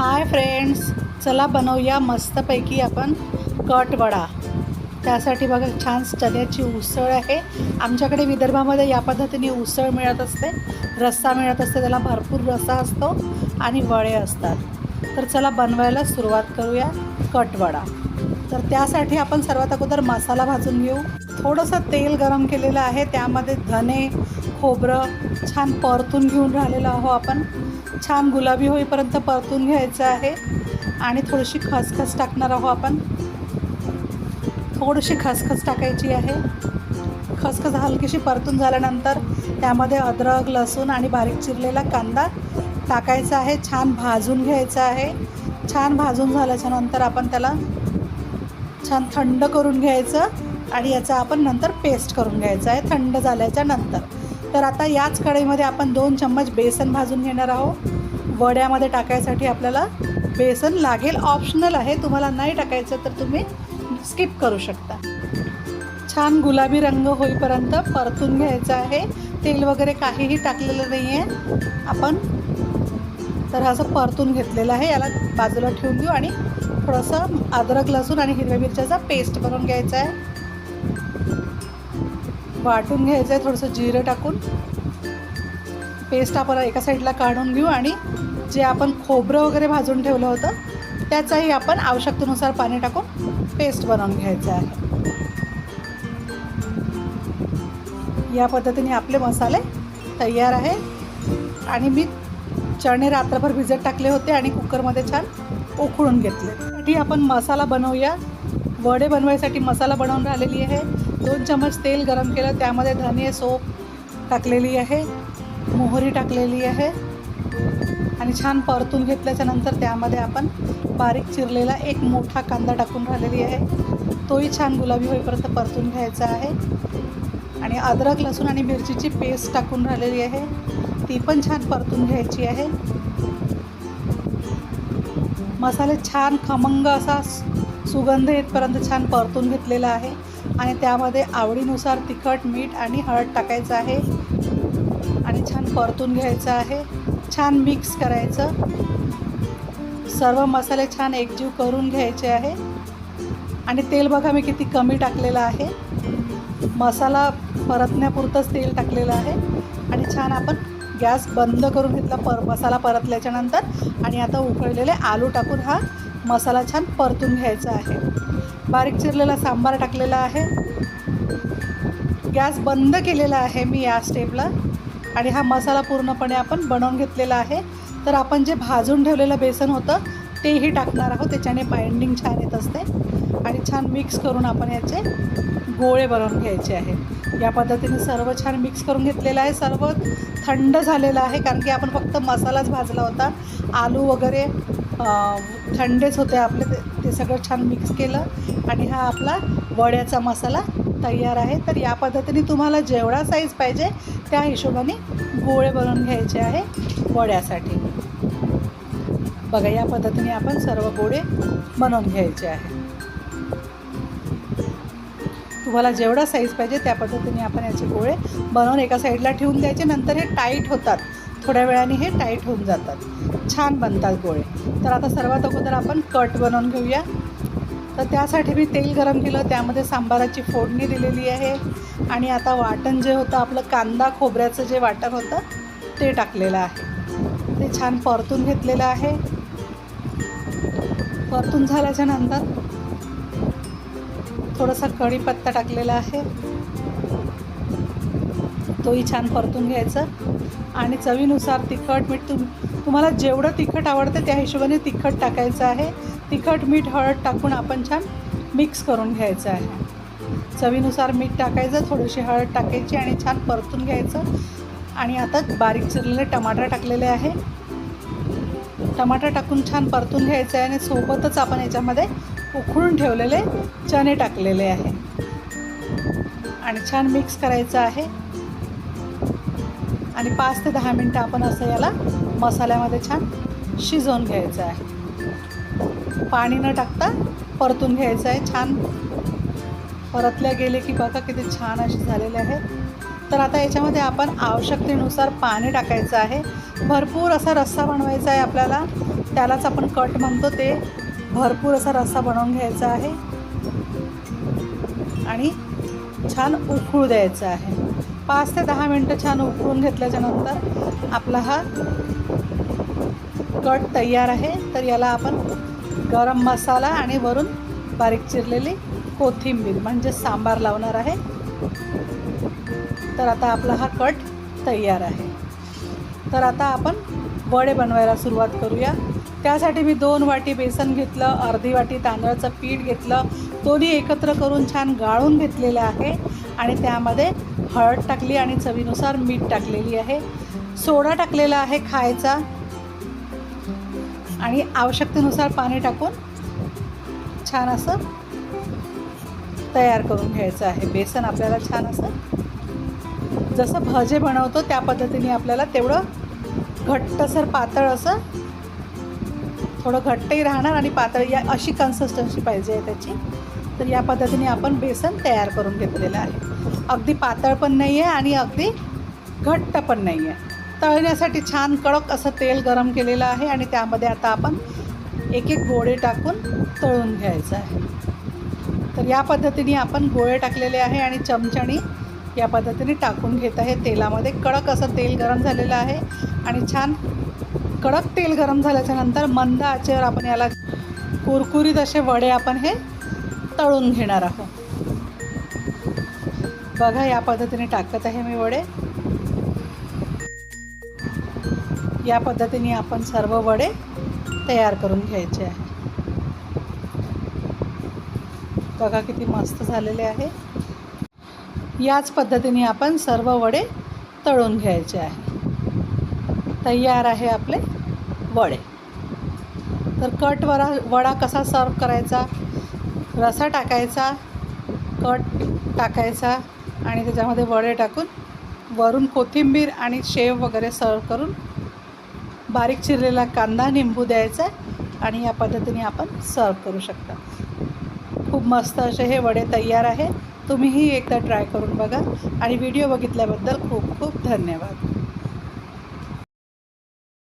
Hi friends चला बनवूया मस्तपैकी आपण कटवडा त्यासाठी बघा छान चण्याची उसळ आहे. आमच्याकडे विदर्भामध्ये या पद्धतीने उसळ मिळत असते. रस्सा मिळत असते त्याला भरपूर रस्सा असतो आणि वडे असतात. तर चला बनवायला सुरुवात करूया कटवडा तर त्यासाठी आपण सर्वात अगोदर मसाला भाजून घेऊ. थोडंसं तेल गरम केलेलं आहे त्यामध्ये धने खोबरं छान परतून घेऊन राहिलेलो आहो आपण. छान गुलाबी होईपर्यंत परतून घ्यायचं आहे. आणि थोडीशी खसखस टाकणार आहो आपण. थोडीशी खसखस टाकायची आहे. खसखस हलकीशी परतून झाल्यानंतर त्यामध्ये अद्रक लसूण आणि बारीक चिरलेला कांदा टाकायचा आहे. छान भाजून घ्यायचा आहे. छान भाजून झाल्याच्यानंतर आपण त्याला छान थंड करून घ्यायचं. आणि याचा आपण नंतर पेस्ट करून घ्यायचा आहे थंड झाल्याच्यानंतर. तर आता याच कढईमध्ये आपण दोन चम्मच बेसन भाजून घेणार आहोत. वड्यामध्ये टाकायसाठी आपल्याला बेसन लागेल. ऑप्शनल आहे. तुम्हाला नाही टाकायचं तर तुम्ही स्किप करू शकता. छान गुलाबी रंग होईपर्यंत परतून घ्यायचं आहे. तेल वगैरे काहीही टाकलेलं नाही आहे आपण तर असं परतून घेतलेलं आहे. याला बाजूला ठेवून देऊ आणि थोडंसं अद्रक लसूण आणि हिरव्या मिरच्याचा पेस्ट बनवून घ्यायचा आहे. वाटून घ्यायचं आहे थोडंसं जिरं टाकून. पेस्ट आपण एका साईडला काढून घेऊ आणि जे आपण खोबरं वगैरे भाजून ठेवलं होतं त्याचाही आपण आवश्यकतेनुसार पाणी टाकून पेस्ट बनवून घ्यायचं आहे. या पद्धतीने आपले मसाले तयार आहे. आणि मी चणे रात्रभर भिजत टाकले होते आणि कुकरमध्ये छान उकळून घेतले. त्यासाठी आपण मसाला बनवूया. वडे बनवायसाठी मसाला बनवून राहिलेली आहे. दोन चमच तेल गरम केलं त्यामध्ये धने सोप टाकलेली आहे मोहरी टाकलेली आहे आणि छान परतून घेतल्याच्या नंतर त्यामध्ये आपण बारीक चिरलेला एक मोठा कांदा टाकून राहिलेली आहे. तोही छान गुलाबी होईपर्यंत परतून घ्यायचा आहे. आणि अद्रक लसूण आणि मिरचीची पेस्ट टाकून राहिलेली आहे. ती पण छान परतून घ्यायची आहे. मसाले छान खमंग असा सुगंध येतपर्यंत छान परतून घेतलेला आहे. आणि त्यामध्ये आवडीनुसार तिखट मीठ आणि हळद टाकायचं आहे. आणि छान परतून घ्यायचं आहे. छान मिक्स करायचं. सर्व मसाले छान एकजीव करून घ्यायचे आहे. आणि तेल बघा मी किती कमी टाकलेलं आहे. मसाला परतण्यापुरतंच तेल टाकलेलं आहे. आणि छान आपण गॅस बंद करून घेतला पर मसाला परतल्याच्यानंतर आणि आता उकळलेले आलू टाकून हा मसाला छान परतून घ्यायचा आहे. बारीक चिरलेला सांबार टाकलेला आहे. गॅस बंद केलेला आहे मी या स्टेपला. आणि हा मसाला पूर्णपणे आपण बनवून घेतलेला आहे. तर आपण जे भाजून ठेवलेलं बेसन होतं तेही टाकणार आहोत. त्याच्याने बाइंडिंग छान येत असते. आणि छान मिक्स करून आपण याचे गोळे बनवून घ्यायचे आहे. या पद्धतीने सर्व छान मिक्स करून घेतलेलं आहे. सर्व थंड झालेलं आहे कारण की आपण फक्त मसालाच भाजला होता. आलू वगैरे थंडेच होते आपले ते ते सगळं छान मिक्स केलं. आणि हा आपला वड्याचा मसाला तयार आहे. तर या पद्धतीने तुम्हाला जेवढा साईज पाहिजे त्या हिशोबाने गोळे बनवून घ्यायचे आहे वड्यासाठी. बघा या पद्धतीने आपण सर्व गोळे बनवून घ्यायचे आहे. तुम्हाला जेवढा साईज पाहिजे त्या पद्धतीने आपण याचे गोळे बनवून एका साईडला ठेवून द्यायचे. नंतर हे टाईट होतात. थोड्या वेळाने हे टाईट होऊन जातात. छान बनतात गोळे. तर आता सर्वात अगोदर आपण कट बनवून घेऊया. तर त्यासाठी मी तेल गरम केलं. त्यामध्ये सांबाराची फोडणी दिलेली आहे. आणि आता वाटण जे होतं आपलं कांदा खोबऱ्याचं जे वाटण होतं ते टाकलेलं आहे. ते छान परतून घेतलेलं आहे. परतून झाल्याच्यानंतर थोडासा कढीपत्ता टाकलेला आहे. तोही छान परतून घ्यायचं. आणि चवीनुसार तिखट मीठ तुम तुम्हाला जेवढं तिखट आवडतं त्या हिशोबाने तिखट टाकायचं आहे. तिखट मीठ हळद टाकून आपण छान मिक्स करून घ्यायचं आहे. चवीनुसार मीठ टाकायचं थोडीशी हळद टाकायची आणि छान परतून घ्यायचं. आणि आता बारीक चिरलेले टमाटर टाकलेले आहे. टमाटर टाकून छान परतून घ्यायचं आहे आणि सोबतच आपण याच्यामध्ये उकळून ठेवलेले चणे टाकलेले आहे. आणि छान मिक्स करायचं आहे. आणि पाच ते दहा मिनटं आपण असं याला मसाल्यामध्ये छान शिजवून घ्यायचं आहे. पाणी न टाकता परतून घ्यायचं आहे. छान परतल्या गेले की बघा किती छान असे झालेले आहे. तर आता याच्यामध्ये आपण आवश्यकतेनुसार पाणी टाकायचं आहे. भरपूर असा रस्सा बनवायचा आहे आपल्याला. त्यालाच आपण कट म्हणतो. ते भरपूर असा रस्सा बनवून घ्यायचा आहे. आणि छान उकळू द्यायचं आहे. पाच ते दहा मिनटं छान उकळून घेतल्याच्यानंतर आपला हा कट तयार आहे. तर याला आपण गरम मसाला आणि वरून बारीक चिरलेली कोथिंबीर म्हणजे सांबार लावणार आहे. तर आता आपला हा कट तयार आहे. तर आता आपण वडे बनवायला सुरुवात करूया. त्यासाठी मी दोन वाटी बेसन घेतलं अर्धी वाटी तांदळाचं पीठ घेतलं. दोन्ही एकत्र करून छान गाळून घेतलेलं आहे आणि त्यामध्ये हळद टाकली आणि चवीनुसार मीठ टाकलेली आहे. सोडा टाकलेला आहे खायचा. आणि आवश्यकतेनुसार पाणी टाकून छान असं तयार करून घ्यायचं आहे. बेसन आपल्याला छान असं जसं भजे बनवतो त्या पद्धतीने आपल्याला तेवढं घट्टसर पातळ असं थोडं घट्टही राहणार आणि पातळ या अशी कन्सिस्टन्सी पाहिजे आहे त्याची. तर या पद्धतीने आपण बेसन तयार करून घेतलेलं आहे. अगदी पातळ पण नाही आहे आणि अगदी घट्ट पण नाही आहे तळण्यासाठी छान कडक असं तेल गरम केलेलं आहे आणि त्यामध्ये आता आपण एक एक गोळे टाकून तळून घ्यायचं आहे. तर या पद्धतीने आपण गोळे टाकलेले आहे आणि चमचणी या पद्धतीने टाकून घेत आहे. तेलामध्ये कडक असं तेल गरम झालेलं आहे आणि छान कडक तेल गरम झाल्याच्यानंतर मंद आचेवर आपण याला कुरकुरीत असे वडे आपण हे तळून घेणार आहोत. बघा या पद्धतीने टाकत आहे मी वडे. या पद्धतीने आपण सर्व वडे तयार करून घ्यायचे आहे बघा किती मस्त झालेले आहे. याच पद्धतीने आपण सर्व वडे तळून घ्यायचे आहे तयार आहे आपले वडे. तर कट वडा वडा कसा सर्व करायचा? रसा टाकायचा कट टाकायचा आणि त्याच्यामध्ये वडे टाकून वरून कोथिंबीर आणि शेव वगैरे सर्व करून बारीक चिरलेला कांदा निंबू द्यायचा आणि या पद्धतीने आपण सर्व करू शकता. खूप मस्त असे हे वडे तयार आहे तुम्हीही एकदा ट्राय करून बघा. आणि व्हिडिओ बघितल्याबद्दल खूप खूप धन्यवाद.